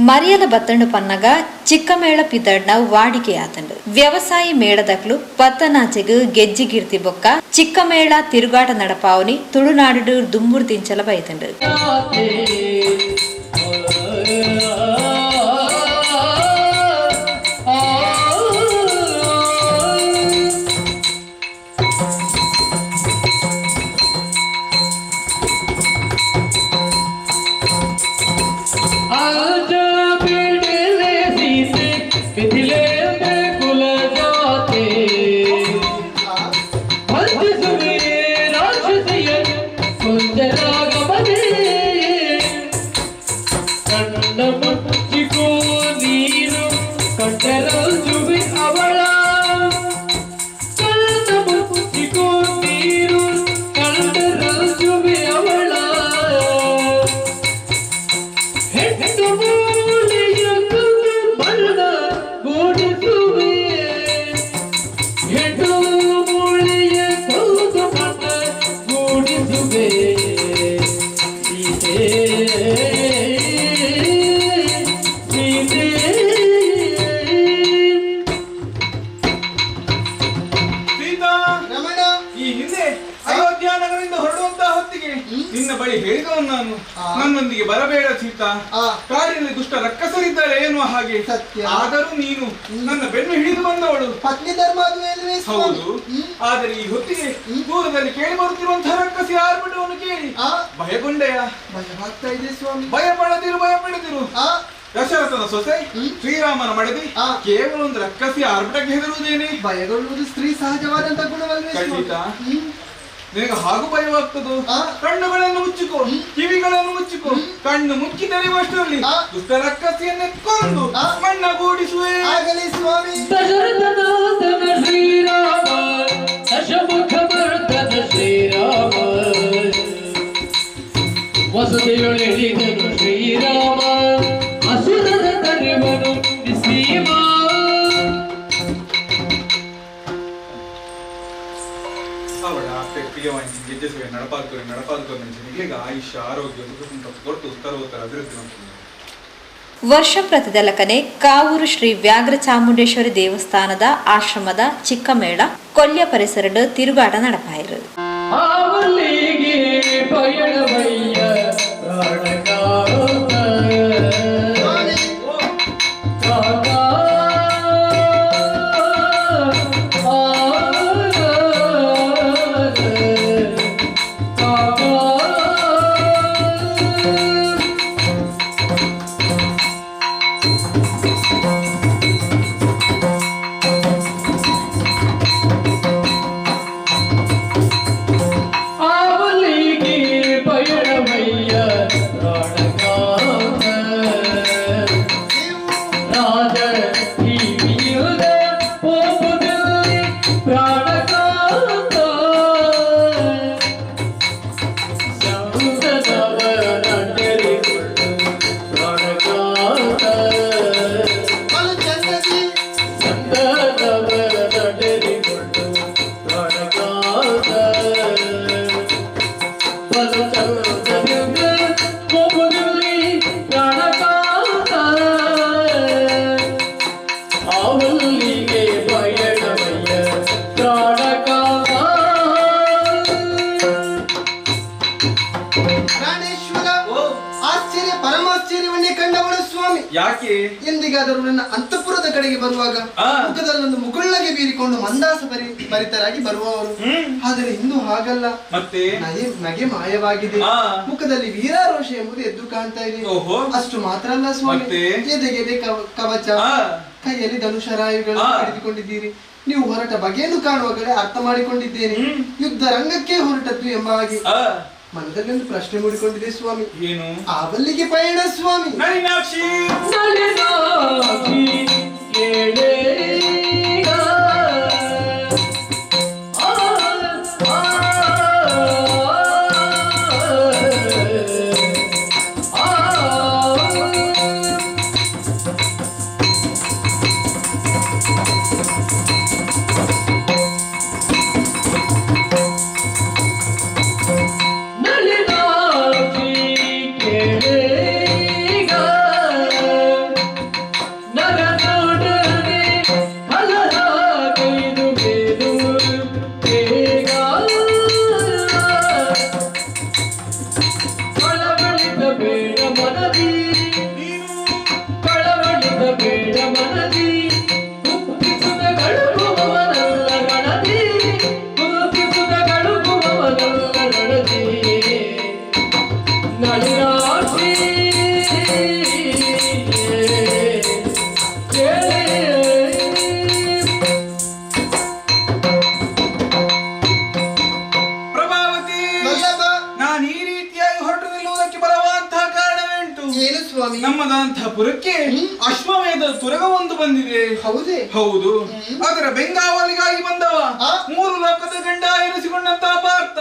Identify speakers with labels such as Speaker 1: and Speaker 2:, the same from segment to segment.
Speaker 1: ಮರಿಯಲ ಬತ್ತಂಡು ಪನ್ನಗ ಚಿಕ್ಕಮೇಳ ಪಿತಡ್ನ ವಾಡಿಕೆಯಾತಂಡು ವ್ಯವಸಾಯಿ ಮೇಳದಕ್ಲು ಪತ್ತನಾಚೆಗ್ ಗೆಜ್ಜಿಗಿರ್ತಿ ಬೊಕ್ಕ ಚಿಕ್ಕಮೇಳ ತಿರುಗಾಟ ನಡಪಾವನಿ ತುಳುನಾಡು ದುಂಬುರು ತಿಂಚಲ ಬೈತಂಡು
Speaker 2: ಕಂಡ ಮುಚ್ಚಿಕೋ ನೀನು ಕಂಡರಂಜುವೆ
Speaker 3: ರಕ್ಕಸರಿದ್ದಾರೆ ಎನ್ನುವ ಹಾಗೆ
Speaker 4: ಸತ್ಯ.
Speaker 3: ಆದರೂ ನೀನು ನನ್ನ ಬೆನ್ನು ಹಿಡಿದು ಬಂದವಳು
Speaker 4: ಪತ್ನಿ ಧರ್ಮ ಅದು ಎಲ್ವೇ ಸ್ವಾಮಿ?
Speaker 3: ಹೌದು
Speaker 4: ಹ್ಮ್.
Speaker 3: ಆದರೆ ಈ ಹೊತ್ತಿಗೆ ದೂರದಲ್ಲಿ ಕೇಳಿ ಬರುತ್ತಿರುವಂತಹ ರಕ್ಕಸಿ ಆರ್ಭಟವನ್ನು ಕೇಳಿ
Speaker 4: ಆ
Speaker 3: ಭಯಗೊಂಡೆಯ
Speaker 4: ಭಯವಾಗ್ತಾ ಇದೆ ಸ್ವಾಮಿ
Speaker 3: ಭಯ ಪಡದಿರು ಭಯ ಪಡೆದಿರು
Speaker 4: ಆ
Speaker 3: ದಶರಥನ ಸೊಸೆ
Speaker 4: ಹ್ಮ್.
Speaker 3: ಶ್ರೀರಾಮನ ಮಡದಿ
Speaker 4: ಆ.
Speaker 3: ಕೇವಲ ಒಂದು ರಕ್ಕಸಿ ಆರ್ಭಟಕ್ಕೆ ಹೆದರುವುದೇನೆ
Speaker 4: ಭಯಗೊಳ್ಳುವುದು ಸ್ತ್ರೀ ಸಹಜವಾದಂತ ಗುಣವಲ್ವೇ ಸ್ವಾಮಿ?
Speaker 3: ಖಂಡಿತ.
Speaker 4: ಹ್ಮ್.
Speaker 3: ನಿನಗೆ ಹಾಗೂ ಭಯವಾಗ್ತದೋ
Speaker 4: ಆ.
Speaker 3: ಕಣ್ಣುಗಳನ್ನು ಮುಚ್ಚಿಕೋ ಕಿವಿಗಳನ್ನು ಮುಚ್ಚಿಕೋ ಕಣ್ಣು ಮುಚ್ಚಿ ತೆರೆಯುವಷ್ಟರಲ್ಲಿ
Speaker 4: ಆ.
Speaker 3: ದುಷ್ಟ ರಕ್ಕಸಿಯನ್ನೇ ಕೊಂದು
Speaker 4: ಆ.
Speaker 3: ಮಣ್ಣಗೂಡಿಸುವೆ
Speaker 4: ಆಗಲಿ ಸ್ವಾಮಿ
Speaker 2: ಶ್ರೀರಾಮ ದಶಮುಖ ಮರ್ದನ ಶ್ರೀರಾಮ ವಸುದೆಯೊಳೆಳಿದನು ಶ್ರೀರಾಮ
Speaker 3: ಗೆಜ್ಜೆಸುವೆ ನಡಪಾಲ್ಕೊರೆ ನಡಪಾಲ್ಕೊರೆ ಆಯುಷ ಆರೋಗ್ಯ ಕೊಟ್ಟು ಉತ್ತರೋತ್ತರ ಅಭಿವೃದ್ಧಿ ಮಾಡ್ತೀನಿ
Speaker 1: ವರ್ಷ ಪ್ರತಿದಲಕನೆ ಕಾವೂರು ಶ್ರೀ ವ್ಯಾಘ್ರ ಚಾಮುಂಡೇಶ್ವರಿ ದೇವಸ್ಥಾನದ ಆಶ್ರಮದ ಚಿಕ್ಕಮೇಳ ಕೊಲ್ಯ ಪರಿಸರದ ತಿರುಗಾಟ ನಡಪಾಯಿರು
Speaker 3: ಯಾಕೆ?
Speaker 4: ಎಂದಿಗಾದರೂ ನನ್ನ ಅಂತಃಪುರದ ಕಡೆಗೆ ಬರುವಾಗ ಮುಖದಲ್ಲೊಂದು ಮುಗುಳ್ಳಗೆ ಬೀರಿಕೊಂಡು ಮಂದಾಸ ಪರಿ ಪರಿತರಾಗಿ ಬರುವವರು. ಆದರೆ ಇಂದು ಹಾಗಲ್ಲ.
Speaker 3: ಮತ್ತೆ?
Speaker 4: ನಗೆ ನಗೆ ಮಾಯವಾಗಿದೆ.
Speaker 3: ಆ.
Speaker 4: ಮುಖದಲ್ಲಿ ವೀರಾರೋಷ ಎಂಬುದು ಎದ್ದು ಕಾಣ್ತಾ ಇದೆ. ಅಷ್ಟು ಮಾತ್ರ ಅಲ್ಲ ಸ್ವಾಮಿ.
Speaker 3: ಮತ್ತೆ?
Speaker 4: ಎದೆಗೆದೆ ಕವ- ಕವಚ.
Speaker 3: ಆ.
Speaker 4: ಕೈಯಲ್ಲಿ ಧನುಷರಾಯುಗಳು
Speaker 3: ಆ.
Speaker 4: ಹಿಡಿದುಕೊಂಡಿದ್ದೀರಿ. ನೀವು ಹೊರಟ ಬಗೆಯನ್ನು ಕಾಣುವ ಕಡೆ ಅರ್ಥ ಮಾಡಿಕೊಂಡಿದ್ದೇನೆ. ಯುದ್ಧ ರಂಗಕ್ಕೆ ಹೊರಟದ್ದು ಎಂಬ ಹಾಗೆ.
Speaker 3: ಆ,
Speaker 4: ಮನದಲ್ಲಿ ಒಂದು ಪ್ರಶ್ನೆ ಮೂಡಿಕೊಂಡಿದೆ ಸ್ವಾಮಿ.
Speaker 3: ಏನು?
Speaker 4: ಬಲ್ಲಿಗೆ ಪಯಣ ಸ್ವಾಮಿ
Speaker 1: ಅಂತಃಪುರಕ್ಕೆ ಅಶ್ವಮೇಧ ತುರಗ ಒಂದು ಬಂದಿದೆ.
Speaker 4: ಹೌದೇ?
Speaker 1: ಹೌದು. ಅದರ ಬೆಂಗಾವಲಿಗಾಗಿ ಬಂದವ? ಮೂರು ಲೋಕದ ಗಂಡ ಎನಿಸಿಕೊಂಡಂತ ಪಾರ್ಥ.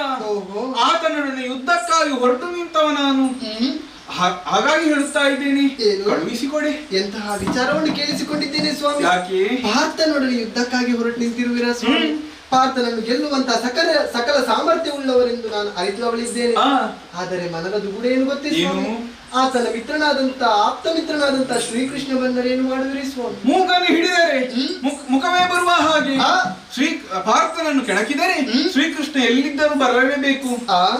Speaker 1: ಆತನೊಡನೆ ಯುದ್ಧಕ್ಕಾಗಿ ಹೊರಟು ನಿಂತವ ನಾನು. ಹಾಗಾಗಿ ಹೇಳುತ್ತಾ ಇದ್ದೇನೆ? ಕಳುಹಿಸಿಕೊಡಿ.
Speaker 4: ಎಂತಹ ವಿಚಾರವನ್ನು ಕೇಳಿಸಿಕೊಂಡಿದ್ದೇನೆ ಸ್ವಾಮಿ?
Speaker 1: ಯಾಕೆ?
Speaker 4: ಪಾರ್ಥನೊಡನೆ ಯುದ್ಧಕ್ಕಾಗಿ ಹೊರಟು ನಿಂತಿರುವಿರಾ ಸ್ವಾಮಿ? ಪಾರ್ಥನನ್ನು ಗೆಲ್ಲುವಂತ ಸಕಲ ಸಕಲ ಸಾಮರ್ಥ್ಯ ಉಳ್ಳವರೆಂದು ನಾನು ಅರಿತು ಅವಳಿದ್ದೇನೆ ಆದರೆ ಮನದ ದುಗುಡ ಏನು ಗೊತ್ತೇ? ಆತನ ಮಿತ್ರನಾದಂತ ಆಪ್ತ ಮಿತ್ರನಾದಂತ ಶ್ರೀಕೃಷ್ಣ ಬಂದರೆ ಏನು ಮಾಡುವಿರಿ ಸ್ವಾಮಿ?
Speaker 1: ಮೂಗನ್ನು ಹಿಡಿದರೆ ಮುಖ- ಮುಖವೇ ಬರುವ ಹಾಗೆ. ಶ್ರೀ ಭಾರತನನ್ನು ಕೆಣಕಿದರೆ ಶ್ರೀಕೃಷ್ಣ ಎಲ್ಲಿದ್ದರೂ ಬರಲೇಬೇಕು?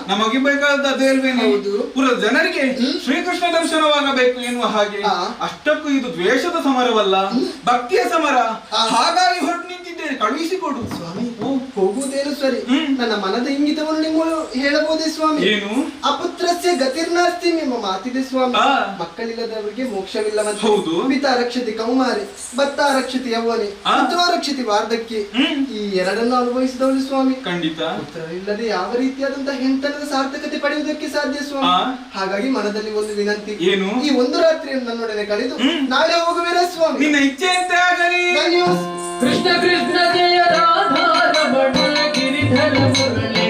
Speaker 1: ನಮಗೆ ಬೇಕಾದ ಪುರ
Speaker 4: ಹೌದು.
Speaker 1: ಪುರದ ಜನರಿಗೆ ಶ್ರೀಕೃಷ್ಣ ದರ್ಶನವಾಗಬೇಕು ಎನ್ನುವ ಹಾಗೆ. ಅಷ್ಟಕ್ಕೂ ಇದು ದ್ವೇಷದ ಸಮರವಲ್ಲ. ಭಕ್ತಿಯ ಸಮರ. ಹಾಗಾಗಿ ಹೊರಟು ನಿಂತಿದ್ದೇನೆ. ಕಳುಹಿಸಿಕೊಡು
Speaker 4: ಸ್ವಾಮಿ. ಹೋಗುವುದೇನು ಸರಿ? ನನ್ನ ಮನದ ಇಂಗಿತವನ್ನು ನಿಮ್ಮ ಹೇಳಬಹುದೇ ಸ್ವಾಮಿ?
Speaker 1: ಏನು?
Speaker 4: ಅಪುತ್ರಸ್ಯ ಗತಿರ್ನಾಸ್ತಿ ನಿಮ್ಮ ಮಾತಿದೆ ಸ್ವಾಮಿ. ಮಕ್ಕಳಿಲ್ಲದವರಿಗೆ ಮೋಕ್ಷವಿಲ್ಲವಂತೆ.
Speaker 1: ಹೌದು.
Speaker 4: ಪಿತಾ ರಕ್ಷತಿ ಕೌಮಾರಿ ಭತ್ತ ರಕ್ಷತಿ ಯೌವನೆ. ಪುತ್ರ ರಕ್ಷತಿ ವಾರ್ಧಕ್ಯ.
Speaker 1: ಹ್ಮ್.
Speaker 4: ಈ ಎರಡನ್ನು ಅನುಭವಿಸಿದವಳು ಸ್ವಾಮಿ.
Speaker 1: ಖಂಡಿತ.
Speaker 4: ಪುತ್ರರಿಲ್ಲದೆ ಯಾವ ರೀತಿಯಾದಂತಹ ಹೆಂತನದ ಸಾರ್ಥಕತೆ ಪಡೆಯುವುದಕ್ಕೆ ಸಾಧ್ಯ ಸ್ವಾಮಿ? ಹಾಗಾಗಿ ಮನದಲ್ಲಿ ಒಂದು ವಿನಂತಿ.
Speaker 1: ಏನು?
Speaker 4: ಈ ಒಂದು ರಾತ್ರಿಯನ್ನು ನನ್ನೊಡನೆ ಕಳೆದು ನಾಳೆ ಹೋಗುವಿರಾ ಸ್ವಾಮಿ?
Speaker 1: ನಿನ್ನ ಇಚ್ಛೆಯಂತೆ కృష్ణ కృష్ణ జయ రాధారమణ గిరిధర మురళి.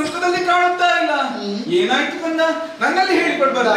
Speaker 1: ಮುಖದಲ್ಲಿ ಕಾಣುತ್ತಾ ಇಲ್ಲ. ಏನಾಯ್ತು ಕಂದ ನನ್ನಲ್ಲಿ ಹೇಳಿಕೊಡ್ಬಾರ್ದ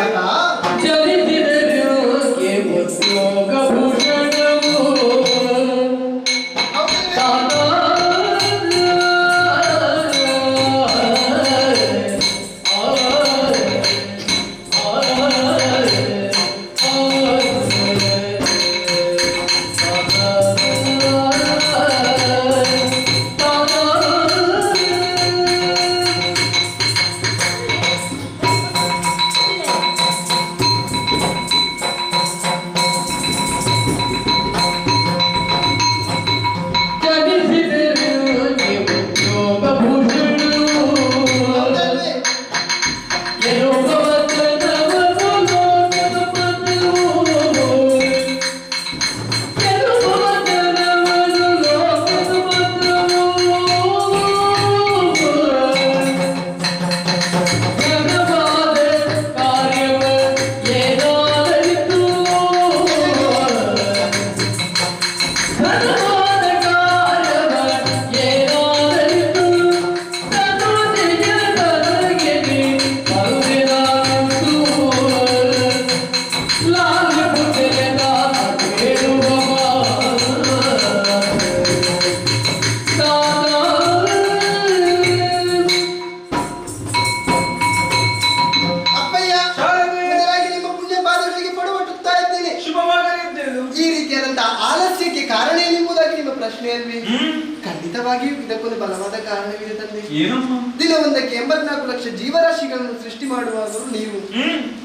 Speaker 4: ಖಂಡಿತವಾಗಿಯೂ ಇದಕ್ಕೊಂದು ಬಲವಾದ ಕಾರಣವಿದೆ ತಂದೆ ದಿನವೊಂದಕ್ಕೆ ಎಂಬತ್ನಾಲ್ಕು ಲಕ್ಷ ಜೀವರಾಶಿಗಳನ್ನು ಸೃಷ್ಟಿ ಮಾಡುವಾಗಲೂ ನೀವು.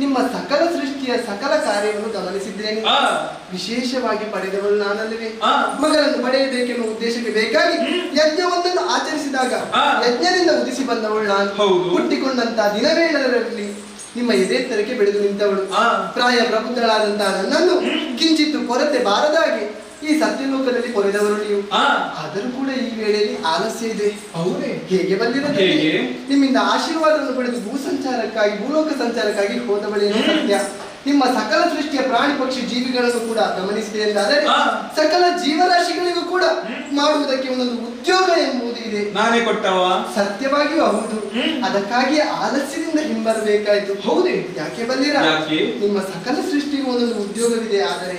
Speaker 4: ನಿಮ್ಮ ಸಕಲ ಸೃಷ್ಟಿಯ ಸಕಲ ಕಾರ್ಯವನ್ನು ಗಮನಿಸಿದ್ದೇನೆ. ವಿಶೇಷವಾಗಿ ಪಡೆದವಳು ನಾನಲ್ಲವೇ. ಮಗಳನ್ನು ಪಡೆಯಬೇಕೆಂಬ ಉದ್ದೇಶಕ್ಕೆ ಬೇಕಾಗಿ ಯಜ್ಞವೊಂದನ್ನು ಆಚರಿಸಿದಾಗ. ಯಜ್ಞದಿಂದ ಉದಿಸಿ ಬಂದವಳು ನಾನು.
Speaker 1: ಹುಟ್ಟಿಕೊಂಡಂತಹ
Speaker 4: ಹುಟ್ಟಿಕೊಂಡಂತ ದಿನವೇಳರಲ್ಲಿ ನಿಮ್ಮ ಎದೆತ್ತರಕ್ಕೆ ಬೆಳೆದು ನಿಂತವಳು. ಪ್ರಾಯ ಪ್ರಬುದ್ಧಳಾದಂತಹ ನನ್ನನ್ನು ಕಿಂಚಿತ್ತು ಕೊರತೆ ಬಾರದಾಗಿ ಈ ಸತ್ಯಲೋಕದಲ್ಲಿ ಕೊರೆದವರು ನೀವು. ಆದರೂ ಕೂಡ ಈ ವೇಳೆಯಲ್ಲಿ ಆಲಸ್ಯ ಇದೆ. ಹೇಗೆ
Speaker 3: ಬಂದಿರೋದು?
Speaker 4: ನಿಮ್ಮಿಂದ ಆಶೀರ್ವಾದವನ್ನು ಪಡೆದು ಭೂ ಸಂಚಾರಕ್ಕಾಗಿ ಭೂಲೋಕ ಸಂಚಾರಕ್ಕಾಗಿ ಹೋದ ಬಳಿ ಸತ್ಯ? ನಿಮ್ಮ ಸಕಲ ಸೃಷ್ಟಿಯ ಪ್ರಾಣಿ ಪಕ್ಷಿ ಜೀವಿಗಳನ್ನು ಕೂಡ ಗಮನಿಸಿದೆ ಎಂದಾದರೆ. ಸಕಲ ಜೀವರಾಶಿಗಳಿಗೂ ಕೂಡ ಮಾಡುವುದಕ್ಕೆ ಒಂದೊಂದು ಉದ್ಯೋಗ ಎಂಬುದು ಇದೆ.
Speaker 3: ನಾನೇ ಕೊಟ್ಟವ.
Speaker 4: ಸತ್ಯವಾಗಿಯೂ ಹೌದು. ಅದಕ್ಕಾಗಿ ಆಲಸ್ಯದಿಂದ ಹಿಂಬರಬೇಕಾಯ್ತು.
Speaker 3: ಹೌದು?
Speaker 4: ಯಾಕೆ ಬಂದಿರಾ? ನಿಮ್ಮ ಸಕಲ ಸೃಷ್ಟಿಗೂ ಒಂದೊಂದು ಉದ್ಯೋಗವಿದೆ ಆದರೆ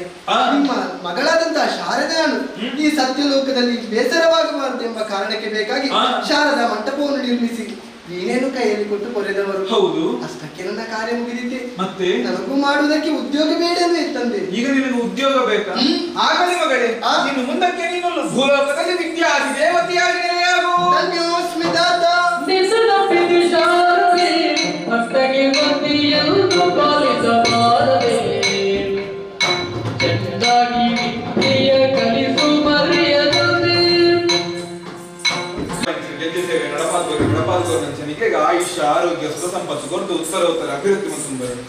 Speaker 4: ನಿಮ್ಮ ಮಗಳಾದಂತಹ ಶಾರದಾನು ಈ ಸತ್ಯಲೋಕದಲ್ಲಿ ಬೇಸರವಾಗಬಾರದು ಎಂಬ ಕಾರಣಕ್ಕೆ ಬೇಕಾಗಿ. ಶಾರದಾ ಮಂಟಪವನ್ನು ನಿರ್ಮಿಸಿ ಏನೇನು ಕೈಯಲ್ಲಿ ಕೊಟ್ಟು ಕೊರೆದವರು?
Speaker 3: ಹೌದು.
Speaker 4: ಅಷ್ಟಕ್ಕೆ ನನ್ನ ಕಾರ್ಯ ಮುಗಿದಿದೆ.
Speaker 3: ಮತ್ತೆ?
Speaker 4: ನನಗೂ ಮಾಡುವುದಕ್ಕೆ ಉದ್ಯೋಗ ಬೇಡವೇ ತಂದೆ.
Speaker 3: ಈಗ ನಿನಗೆ ಉದ್ಯೋಗ ಬೇಕಾ. ಆಗಲಿ ಮಗಳೇ.
Speaker 4: ಆ.
Speaker 3: ನೀನು ಮುಂದಕ್ಕೆ ನೀನು ಭೂಲೋಕದಲ್ಲಿ ವಿದ್ಯಾರ್ಥಿ ದೇವತೆಯಾಗಿ ನೆಲೆಯಾಗು
Speaker 4: ಧನ್ಯೋಸ್ಮಿ ದಾತ.
Speaker 3: ఆరోగ్య సుఖ సంపద గొంతు ఉత్తరోత్తర అభివృద్ధి పొందుతుంది